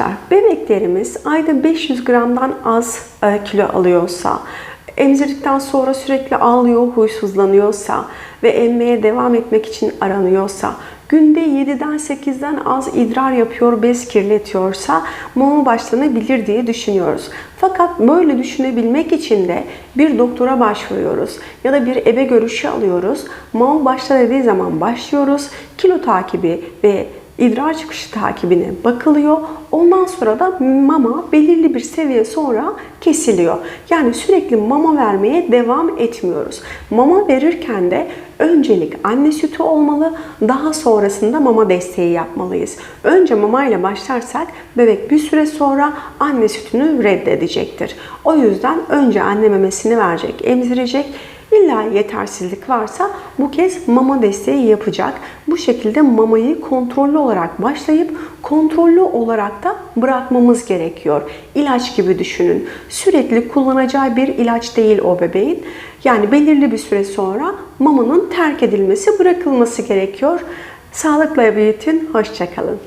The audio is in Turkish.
Arkadaşlar bebeklerimiz ayda 500 gramdan az e, kilo alıyorsa, emzirdikten sonra sürekli ağlıyor, huysuzlanıyorsa ve emmeye devam etmek için aranıyorsa, günde 7'den 8'den az idrar yapıyor, bez kirletiyorsa mama başlanabilir diye düşünüyoruz. Fakat böyle düşünebilmek için de bir doktora başvuruyoruz ya da bir ebe görüşü alıyoruz. Mama başla dediği zaman başlıyoruz. Kilo takibi ve idrar çıkışı takibine bakılıyor. Ondan sonra da mama belirli bir seviye sonra kesiliyor. Yani sürekli mama vermeye devam etmiyoruz. Mama verirken de öncelik anne sütü olmalı. Daha sonrasında mama desteği yapmalıyız. Önce mama ile başlarsak bebek bir süre sonra anne sütünü reddedecektir. O yüzden önce anne memesini verecek, emzirecek. İlla yetersizlik varsa bu kez mama desteği yapacak. Bu şekilde mamayı kontrollü olarak başlayıp kontrollü olarak da bırakmamız gerekiyor. İlaç gibi düşünün. Sürekli kullanacağı bir ilaç değil o bebeğin. Yani belirli bir süre sonra mamanın terk edilmesi, bırakılması gerekiyor. Sağlıkla büyütün, hoşçakalın.